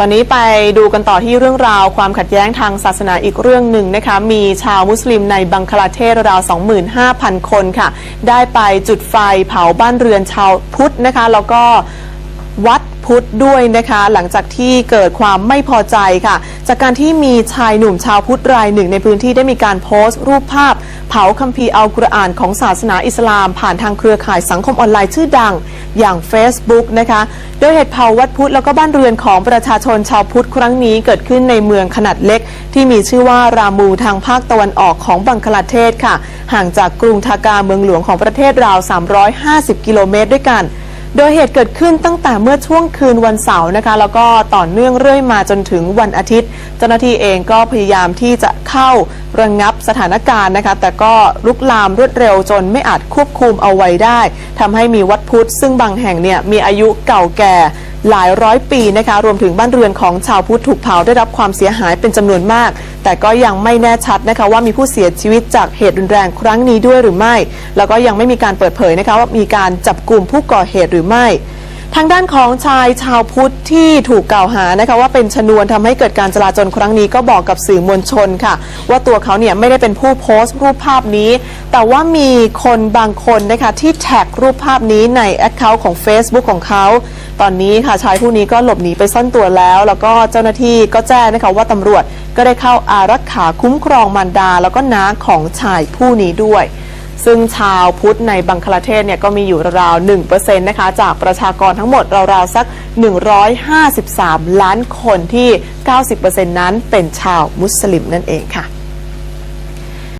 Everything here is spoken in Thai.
ตอนนี้ไปดูกันต่อที่เรื่องราวความขัดแย้งทางศาสนาอีกเรื่องหนึ่งนะคะ มีชาวมุสลิมในบังคลาเทศราว 25,000 คนค่ะ ได้ไปจุดไฟเผาบ้านเรือนชาวพุทธนะคะ แล้วก็วัดพุทธด้วยนะคะ หลังจากที่เกิดความไม่พอใจค่ะ จากการที่มีชายหนุ่มชาวพุทธรายหนึ่งในพื้นที่ได้มีการโพสต์ รูปภาพ เผาคัมภีร์อัลกุรอานของศาสนาอิสลาม ผ่านทางเครือข่ายสังคมออนไลน์ชื่อดังอย่าง Facebook นะคะโดยเหตุเผาวัดพุทธแล้วก็บ้านเรือนของประชาชนชาวพุทธครั้งนี้เกิดขึ้นในเมืองขนาดเล็ก ที่มีชื่อว่ารามูทางภาคตะวันออกของบังคลาเทศค่ะ ห่างจากกรุงทากาเมืองหลวงของประเทศราว 350 กิโลเมตรด้วยกัน โดยเหตุเกิดขึ้นตั้งแต่เมื่อช่วงคืนวันเสาร์นะคะ แล้วก็ต่อเนื่องเรื่อยมาจนถึงวันอาทิตย์ เจ้าหน้าที่เองก็พยายามที่จะเข้าระงงับสถานการณ์นะคะ แต่ก็ลุกลามรวดเร็วจนไม่อาจควบคุมเอาไว้ได้ทำให้มีวัดพุทธซึ่งบางแห่งเนี่ยมีอายุเก่าแก่ หลายร้อยปีนะคะ รวมถึงบ้านเรือนของชาวพุทธถูกเผาได้รับความเสียหายเป็นจำนวนมาก แต่ก็ยังไม่แน่ชัดนะคะว่ามีผู้เสียชีวิตจากเหตุรุนแรงครั้งนี้ด้วยหรือไม่ แล้วก็ยังไม่มีการเปิดเผยนะคะว่ามีการจับกลุ่มผู้ก่อเหตุหรือไม่ ทางด้านของชายชาวพุทธที่ถูกกล่าวหานะคะว่าเป็นชนวนทำให้เกิดการจลาจลครั้งนี้ก็บอกกับสื่อมวลชนค่ะ ว่าตัวเขาเนี่ยไม่ได้เป็นผู้โพสต์รูปภาพนี้ แต่ว่ามีคนบางคนนะคะที่แท็กรูปภาพนี้ในแอคเคาท์ของ Facebook ของเขา ตอนนี้ค่ะชายผู้นี้ก็หลบหนีไปซ่อนตัวแล้ว แล้วก็เจ้าหน้าที่ก็แจ้งนะคะว่าตำรวจก็ได้เข้าอารักขาคุ้มครองมารดา แล้วก็น้าของชายผู้นี้ด้วย ซึ่งชาวพุทธในบังคลาเทศเนี่ยก็มีอยู่ราวๆ1%นะคะจากประชากรทั้งหมดราวๆสัก 153 ล้านคนที่ 90%นั้นเป็นชาวมุสลิมนั่นเองค่ะ